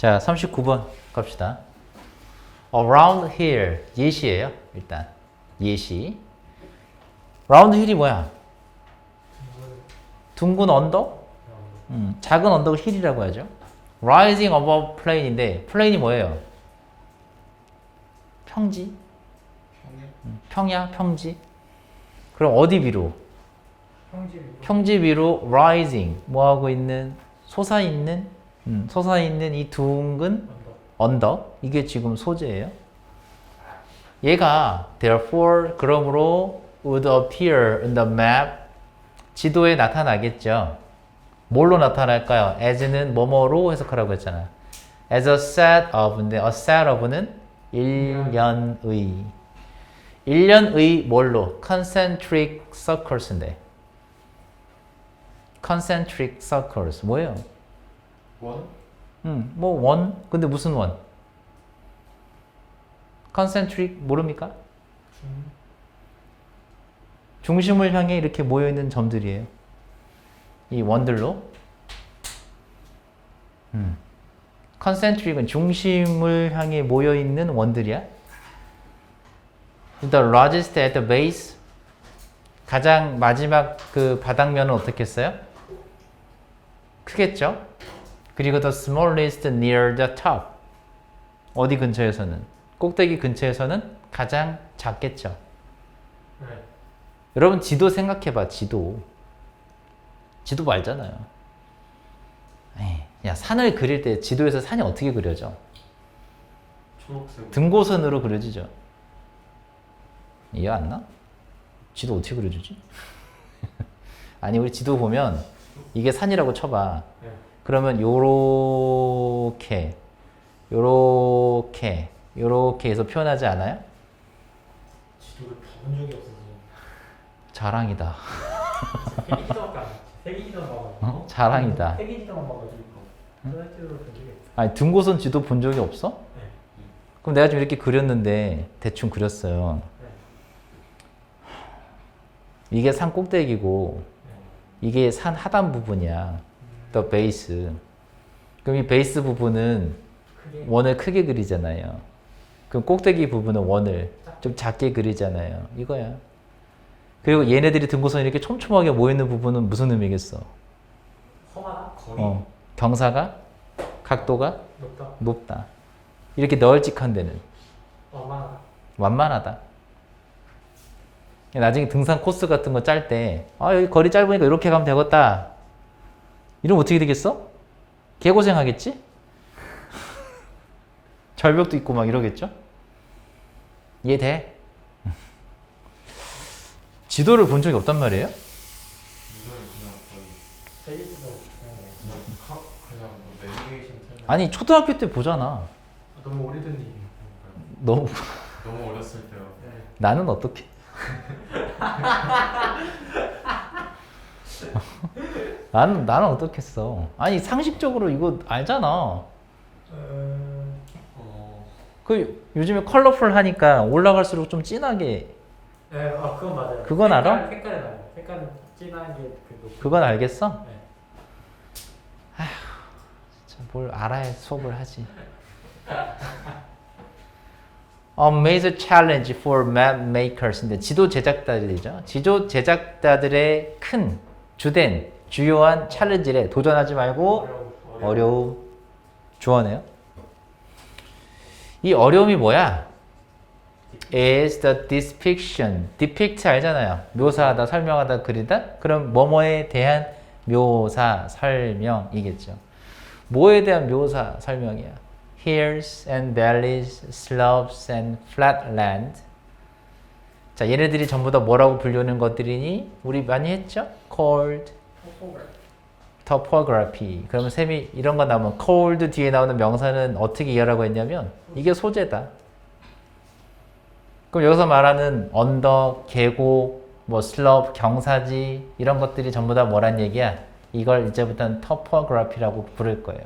자, 39번 갑시다. Around here 예시예요. 일단 예시. Round hill이 뭐야? 둥근 언덕? 음, 작은 언덕을 힐이라고 하죠. Rising above plain인데 plain이 뭐예요? 평지? 음, 평야, 평지. 그럼 어디 위로? 평지 평지 위로 rising 뭐 하고 있는 솟아 있는 음, 솟아 있는 이 둥근 언덕 이게 지금 소재예요. 얘가 therefore 그러므로 would appear in the map 지도에 나타나겠죠. 뭘로 나타날까요? as는 뭐뭐로 해석하라고 했잖아. as a set of인데 a set of는 일련의 일련의 뭘로? concentric circles인데 concentric circles 뭐예요? 원 음, 뭐 원? 근데 무슨 원? concentric 모릅니까? 중 중심을 향해 이렇게 모여 있는 점들이에요. 이 원들로. 음. concentric은 중심을 향해 모여 있는 원들이야. The largest at the base. 가장 마지막 그 바닥면은 어떻겠어요? 크겠죠? 그리고 the smallest near the top. 어디 근처에서는? 꼭대기 근처에서는 가장 작겠죠. 네. 여러분 지도 생각해봐 지도 지도 말잖아요 에이, 야 산을 그릴 때 지도에서 산이 어떻게 그려져 초록색 등고선으로 그려지죠 이해 안 나? 지도 어떻게 그려주지? 아니 우리 지도 보면 이게 산이라고 쳐봐 네. 그러면 요렇게 요렇게 요렇게 해서 표현하지 않아요? 지도를 봐본 적이 없어서 자랑이다 세계 지도밖에 안 세계 지도 봐가지고 어? 자랑이다. 세계 지도만 봐가지고 프로젝트로 본 적이 없어 아니 등고선 지도 본 적이 없어? 네. 그럼 내가 지금 이렇게 그렸는데 대충 그렸어요. 네. 이게 산 꼭대기고 네. 이게 산 하단 부분이야. 더 베이스. 그럼 이 베이스 부분은 크게 원을 크게 그리잖아요. 그럼 꼭대기 부분은 원을 좀 작게 그리잖아요. 이거야. 그리고 얘네들이 등고선이 이렇게 촘촘하게 모이는 부분은 무슨 의미겠어? 험하다 거리 어, 경사가 각도가 높다 높다. 이렇게 널찍한 데는 얼마나 완만하다. 나중에 등산 코스 같은 거 짤 때, 아, 여기 거리 짧으니까 이렇게 가면 되겠다. 이러면 어떻게 되겠어? 개고생 하겠지? 절벽도 있고 막 이러겠죠? 이해돼? 지도를 본 적이 없단 말이에요? 아니, 초등학교 때 보잖아. 아, 너무 오래된 얘기니까 너무, 너무 어렸을 때요. 네. 나는 어떻게? 나는, 나는 어떻겠어. 아니, 상식적으로 이거 알잖아. 음, 어 그 요즘에 컬러풀 하니까 올라갈수록 좀 진하게 네, 아 그건 맞아요. 그건 색깔, 알아? 색깔은 알아요. 색깔은 진한 게그 높은. 그건 알겠어? 네. 참, 뭘 알아야 수업을 하지. A major challenge for map makers인데 지도 제작자들이죠. 지도 제작자들의 큰 주된 주요한 챌린지래 도전하지 말고 어려워. 어려움 주어네요. 이 어려움이 뭐야? is the depiction. depict 알잖아요. 묘사하다, 설명하다, 그리다. 그럼 뭐뭐에 대한 묘사, 설명이겠죠. 뭐에 대한 묘사, 설명이야? hills and valleys, slopes and flatland. 자, 얘네들이 전부 다 뭐라고 불리는 것들이니? 우리 많이 했죠? called topography. 그러면 쌤이 이런 거 나오면 cold 뒤에 나오는 명사는 어떻게 이해하라고 했냐면 이게 소재다. 그럼 여기서 말하는 언덕, 계곡, 뭐 슬럽, 경사지 이런 것들이 전부 다 뭐란 얘기야? 이걸 이제부터는 topography라고 부를 거예요.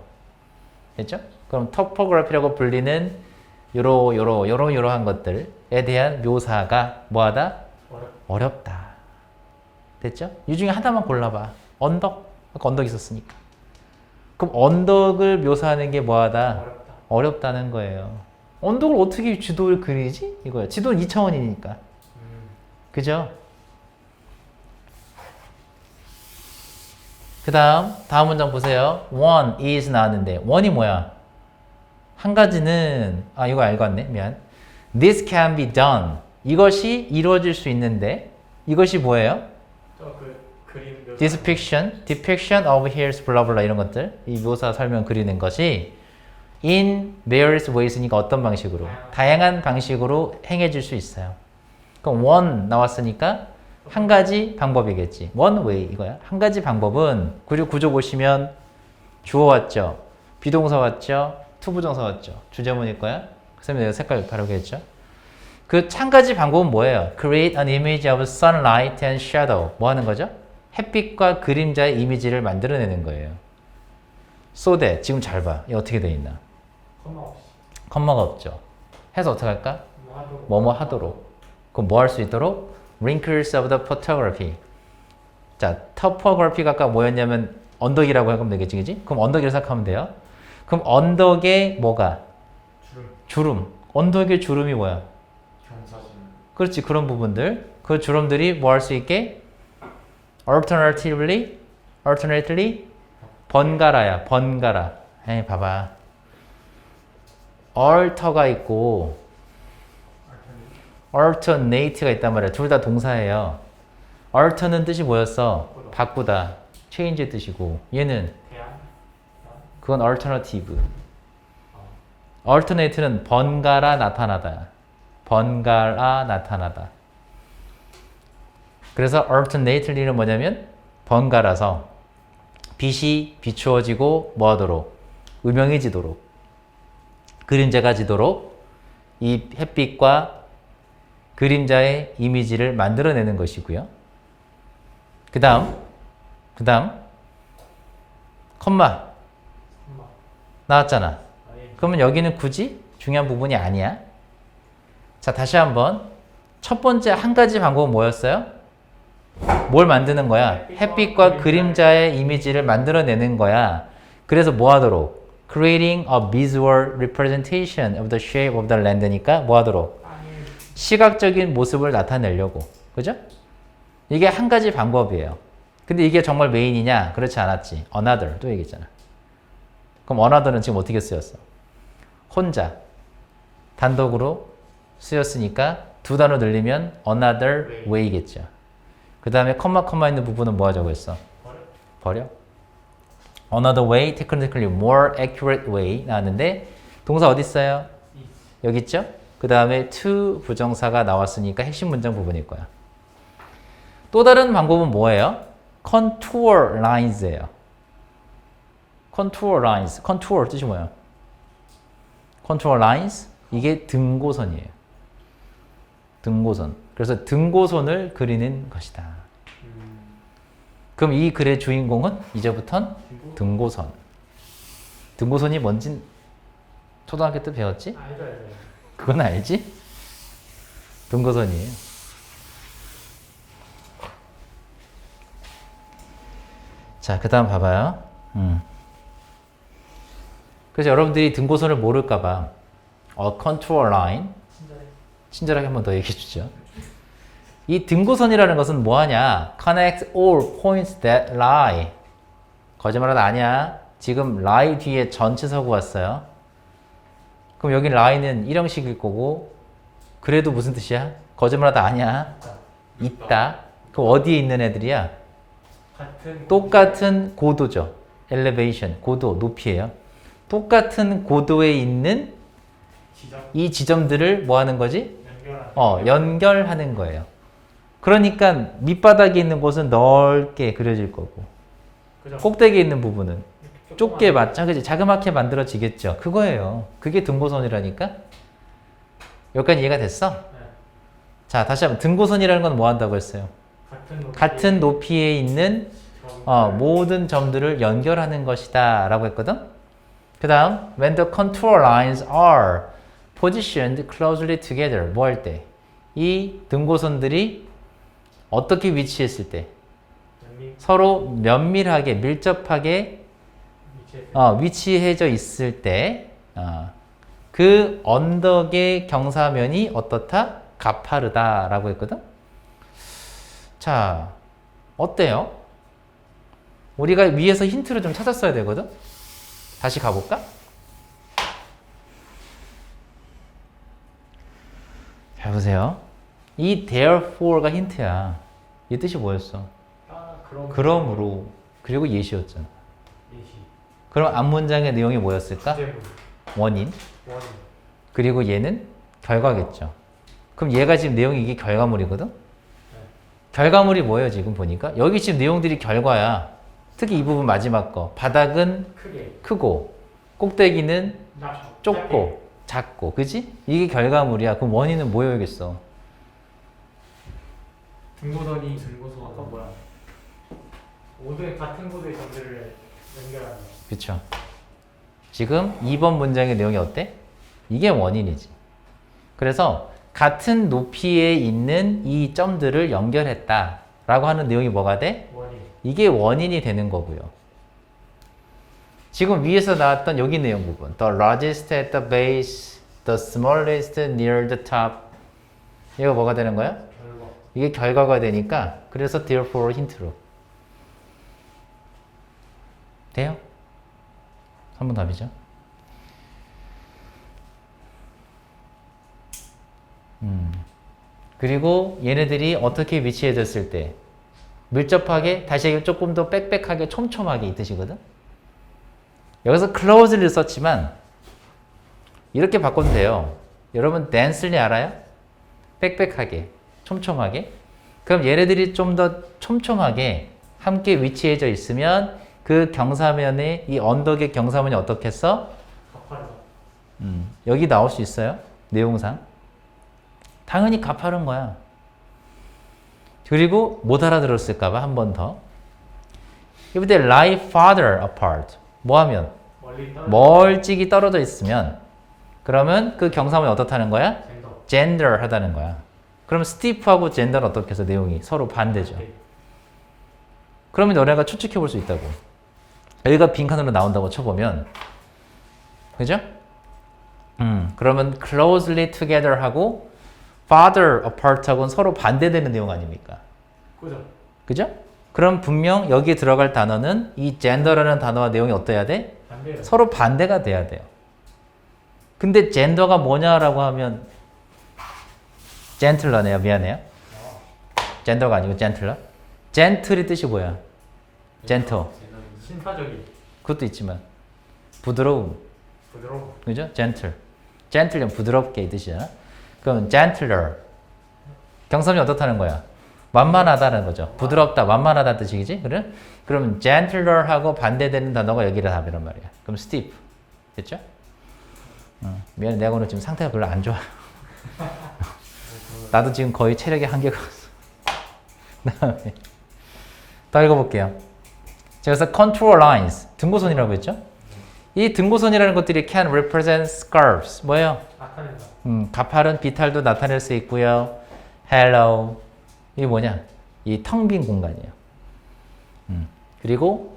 됐죠? 그럼 topography라고 불리는 요러 요러 요러 요러한 것들에 대한 묘사가 뭐하다? 어렵. 어렵다. 됐죠? 이 중에 하나만 골라봐. 언덕. 아까 언덕 있었으니까. 그럼 언덕을 묘사하는 게 뭐하다? 어렵다. 어렵다 는 거예요. 언덕을 어떻게 지도를 그리지? 이거야. 지도는 2차원이니까. 음. 그죠? 그 다음, 다음 문장 보세요. one is 나왔는데, one이 뭐야? 한 가지는, 아, 이거 알고 왔네. 미안. This can be done. 이것이 이루어질 수 있는데, 이것이 뭐예요? 저그 그 림 묘사. depiction, of blah blah 이런 것들. 이 묘사 설명 그리는 것이 in various ways니까 어떤 방식으로? 다양한 방식으로 행해질 수 있어요. 그럼 one 나왔으니까 한 가지 방법이겠지. one way 이거야. 한 가지 방법은 구조 구조 보시면 주어 왔죠. 비동사 왔죠. 투부정사 왔죠. 주제문일 거야. 그다음에 내가 색깔 다르게 했죠. 그 한 가지 방법은 뭐예요? Create an image of sunlight and shadow. 뭐 하는 거죠? 햇빛과 그림자의 이미지를 만들어내는 거예요. That 지금 잘 봐. 이 어떻게 돼 있나? 컴마 없이. 컴마가 없죠. 해서 어떻게 할까? 뭐. 뭐뭐 하도록. 그럼 뭐 할 수 있도록? Wrinkles of the photography. 자, topography가 아까 뭐였냐면 언덕이라고 하면 되겠지, 그지? 그럼 언덕이라고 생각하면 돼요. 그럼 언덕에 뭐가? 주름 주름. 언덕의 주름이 뭐야? 경사진 그렇지, 그런 부분들. 그 주름들이 뭐 할 수 있게? Alternatively, alternately 번갈아야, 번갈아. 에이, 봐봐. alter가 있고 alternate가 있단 말이야. 둘 다 동사예요. alter는 뜻이 뭐였어? 바꾸다. change 뜻이고 얘는. 그건 alternative. alternate는 번갈아 나타나다. 번갈아 나타나다. 그래서 alternately는 뭐냐면 번갈아서 빛이 비추어지고 뭐하도록 음영해지도록 그림자가 지도록 이 햇빛과 그림자의 이미지를 만들어내는 것이고요. 그 다음, 그 다음, 컴마. 나왔잖아. 그러면 여기는 굳이 중요한 부분이 아니야. 자, 다시 한번. 첫 번째 한 가지 방법은 뭐였어요? 뭘 만드는 거야? 햇빛과 그림자의 이미지를 만들어내는 거야. 그래서 뭐 하도록? Creating a visual representation of the shape of the land니까 뭐 하도록? 시각적인 모습을 나타내려고. 그죠? 이게 한 가지 방법이에요. 근데 이게 정말 메인이냐? 그렇지 않았지. Another 또 얘기했잖아. 그럼 another는 지금 어떻게 쓰였어? 혼자 단독으로 쓰였으니까 두 단어 늘리면 another way겠죠. 그 다음에 컴마 컴마 있는 부분은 뭐 하자고 했어? 버려. Another way, technically more accurate way 나왔는데 동사 어디 있어요? 이. 여기 있죠? 그 다음에 to 부정사가 나왔으니까 핵심 문장 부분일 거야. 또 다른 방법은 뭐예요? contour lines예요. contour lines. contour 뜻이 뭐예요? contour lines 이게 등고선이에요. 등고선. 그래서 등고선을 그리는 것이다. 음. 그럼 이 글의 주인공은 이제부턴. 등고선. 등고선이 뭔진 초등학교 때 배웠지? 그건 알지? 등고선이에요. 자, 그 다음 봐봐요. 음. 그래서 여러분들이 등고선을 모를까봐, 어, contour line. 친절하게 한 번 더 얘기해 주죠. 이 등고선이라는 것은 뭐하냐? Connect all points that lie. 거짓말은 아니야. 지금 lie 뒤에 전치사고 왔어요. 그럼 여기 lie는 일형식일 거고, 그래도 무슨 뜻이야? 거짓말하다 아니야. 있다. 그럼 어디에 있는 애들이야? 같은. 똑같은 고도죠. elevation, 고도, 높이에요. 똑같은 고도에 있는 지점. 이 지점들을 뭐 하는 거지? 어, 연결하는 거예요. 그러니까 밑바닥에 있는 곳은 넓게 그려질 거고 그죠. 꼭대기에 있는 부분은 좁게 맞자 그지 자그맣게 만들어지겠죠. 그거예요. 그게 등고선이라니까. 여기까지 이해가 됐어? 네. 자 다시 한번 등고선이라는 건 뭐 한다고 했어요? 같은 높이. 같은 높이에 있는 어, 모든 점들을 연결하는 것이다 라고 했거든. 그 다음 when the contour lines are positioned closely together 뭐 할 때? 이 등고선들이 어떻게 위치했을 때 서로 면밀하게 밀접하게 어, 위치해져 있을 때, 어, 그 언덕의 경사면이 어떻다? 가파르다 라고 했거든? 자, 어때요? 우리가 위에서 힌트를 좀 찾았어야 되거든? 다시 가볼까? 보세요. 이 therefore가 힌트야. 이 뜻이 뭐였어? 아 그럼 그러므로, 그리고 예시였잖아. 예시 그럼 앞 문장의 내용이 뭐였을까? 주제문 원인. 원인 그리고 얘는 결과겠죠. 그럼 얘가 지금 내용이 이게 결과물이거든? 결과물이 뭐예요, 지금 보니까? 여기 지금 내용들이 결과야. 특히 이 부분 마지막 거. 바닥은 크게 크고, 꼭대기는 낮고 좁고, 작고. 그지? 이게 결과물이야. 그럼 원인은 뭐여야겠어? 등고선이 등고선 아까 뭐야 모든 같은 고도의 점들을 연결하는 그쵸? 지금 2번 문장의 내용이 어때? 이게 원인이지. 그래서 같은 높이에 있는 이 점들을 연결했다. 라고 하는 내용이 뭐가 돼? 원인 이게 원인이 되는 거고요. 지금 위에서 나왔던 여기 내용 부분. The largest at the base, the smallest near the top. 이거 뭐가 되는 거야? 결과 이게 결과가 되니까 그래서 therefore 힌트로. 돼요? 3번 답이죠. 음. 그리고 얘네들이 어떻게 위치해졌을 때 밀접하게 다시 조금 더 빽빽하게 촘촘하게 이 뜻이거든. 여기서 closely 썼지만 이렇게 바꿔도 돼요. 여러분 densely 알아요? 빽빽하게, 촘촘하게. 그럼 얘네들이 좀 더 촘촘하게 함께 위치해져 있으면 그 경사면의 이 언덕의 경사면이 어떻겠어? 음, 여기 나올 수 있어요? 내용상. 당연히 가파른 거야. 그리고 못 알아들었을까봐 한 번 더. 이때 lie farther apart. 뭐 하면? 멀찍이 떨어져 있으면 그러면 그 경사면이 어떻다는 거야? 젠더 하다는 거야. 그럼 steep하고 gender는 어떻게 해서 내용이 서로 반대죠. 네. 그러면 너네가 추측해 볼 수 있다고. 여기가 빈칸으로 나온다고 쳐보면, 그죠? 음, 그러면 closely together 하고 farther apart 하고는 서로 반대되는 내용 아닙니까? 그죠 그죠? 그럼 분명 여기에 들어갈 단어는 이 gender라는 단어와 내용이 어때야 돼? 반대로 서로 반대가 돼야 돼요. 근데 젠더가 뭐냐라고 하면 젠틀러네요. 미안해요. 젠더가 아니고 젠틀러. 젠틀이 뜻이 뭐야? 젠터. 신파적인 그것도 있지만 부드러움. 부드러운 그죠? 젠틀. 젠틀은 부드럽게 이 뜻이잖아. 그럼 젠틀러. 경sam이 어떻다는 거야? 완만하다는 거죠. 부드럽다, 완만하다 뜻이지? 그래? 그럼 gentler하고 반대되는 단어가 여기라 답이란 말이야. 그럼 steep. 됐죠? 어, 미안해, 내가 오늘 지금 상태가 별로 안 좋아. 나도 지금 거의 체력의 한계가 왔어. 그다음에 더 읽어볼게요. 자, 그래서 contour lines, 등고선이라고 했죠? 이 등고선이라는 것들이 can represent scarves. 뭐예요? 나타낸다 음, 가파른 비탈도 나타낼 수 있고요. hello. 이게 뭐냐? 이 텅 빈 공간이에요. 음, 그리고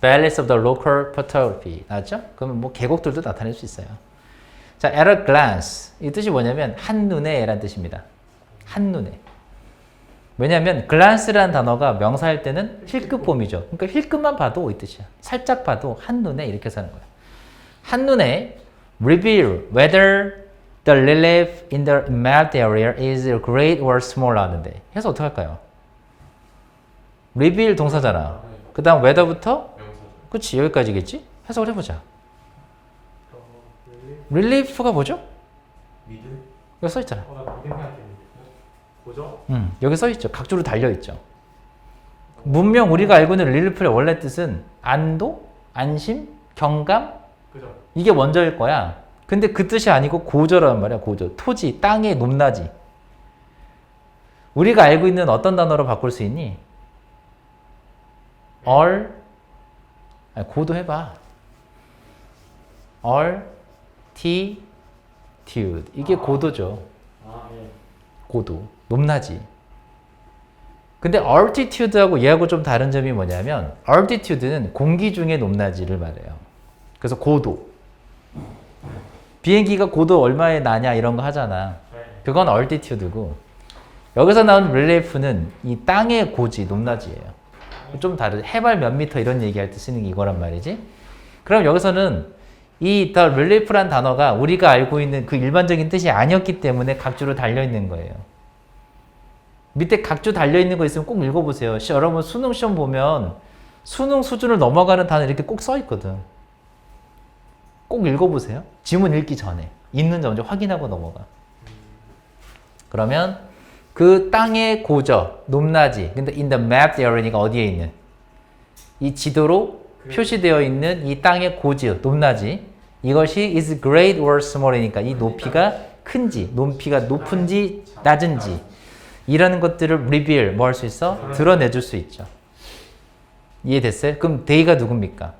balance of the local photography. 나왔죠? 그러면 뭐 계곡들도 나타낼 수 있어요. 자, at a glance. 이 뜻이 뭐냐면 한 눈에 라는 뜻입니다. 한 눈에. 왜냐하면 glance라는 단어가 명사할 때는 힐끗봄이죠. 그러니까 힐끗만 봐도 이 뜻이야. 살짝 봐도 한 눈에 이렇게 사는 거야. 한 눈에 reveal whether the relief in the mapped area is great or small 하는데 해서 어떻게 할까요? reveal 동사잖아. 그 다음 whether부터. 그치 여기까지겠지? 해석을 해보자. 어, 릴리 relieve가 뭐죠? 여기 써있잖아. 음, 여기 써있죠. 각주로 달려있죠. 문명 우리가 알고 있는 릴리프의 원래 뜻은 안도, 안심, 경감 그죠 이게 먼저일 거야. 근데 그 뜻이 아니고 고저란 말이야, 고저. 토지, 땅의 높낮이. 우리가 알고 있는 어떤 단어로 바꿀 수 있니? 얼, 아니, 고도 해봐. 얼, 티, 튜드. 이게 고도죠. 아 예 고도. 높낮이. 근데 altitude하고 얘하고 좀 다른 점이 뭐냐면 altitude는 공기 중의 높낮이를 말해요. 그래서 고도. 비행기가 고도 얼마에 나냐 이런 거 하잖아. 네. 그건 altitude고 여기서 나온 relief는 이 땅의 고지, 높낮이에요. 좀 다르. 해발 몇 미터 이런 얘기할 때 쓰는 게 이거란 말이지. 그럼 여기서는 이 the relief란 단어가 우리가 알고 있는 그 일반적인 뜻이 아니었기 때문에 각주로 달려 있는 거예요. 밑에 각주 달려 있는 거 있으면 꼭 읽어보세요. 시- 여러분 수능 시험 보면 수능 수준을 넘어가는 단어 이렇게 꼭 써 있거든. 꼭 읽어보세요. 지문 읽기 전에 있는지 먼저 확인하고 넘어가. 그러면 그 땅의 고저, 높낮이. 근데 in the map theory니까 어디에 있는? 이 지도로 표시되어 있는 이 땅의 고지, 높낮이. 이것이 is great or small이니까 이 높이가 큰지, 높이가 높은지 낮은지 이라는 것들을 reveal 뭐할 수 있어? 드러내줄 수 있죠. 이해됐어요? 그럼 데이가 누굽니까?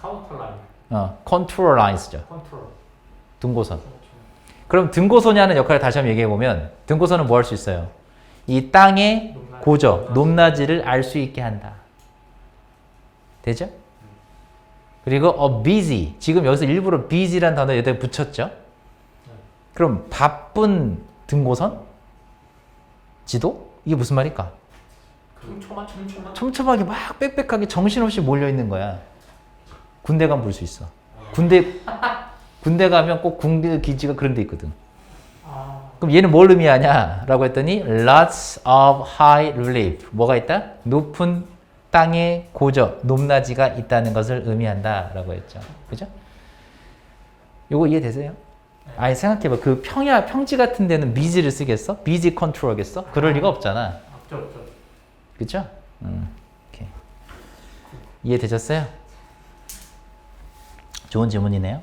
그 카운터 라인 어, contour lines죠. 컨트롤 등고선. 그럼 등고선이 하는 역할을 다시 한번 얘기해 보면 등고선은 뭐 할 수 있어요? 이 땅의 높낮이. 고저, 높낮이를 알 수 있게 한다. 되죠? 그리고 어 busy. 지금 여기서 일부러 busy란 단어 여기다 붙였죠? 그럼 바쁜 등고선? 지도? 이게 무슨 말일까? 촘촘한 촘촘한 촘촘하게 막 빽빽하게 정신없이 몰려 있는 거야. 군대 가면 볼 수 있어. 군대 군대 가면 꼭 군대 기지가 그런 데 있거든. 아 그럼 얘는 뭘 의미하냐라고 했더니 lots of high relief 뭐가 있다? 높은 땅의 고저 높낮이가 있다는 것을 의미한다라고 했죠. 그죠? 요거 이해되세요? 아니 생각해봐 그 평야 평지 같은 데는 미지를 쓰겠어? 미지 컨트롤하겠어? 그럴 리가 없잖아. 없죠 없죠 그죠? 음, 오케이. 이해되셨어요? 좋은 질문이네요.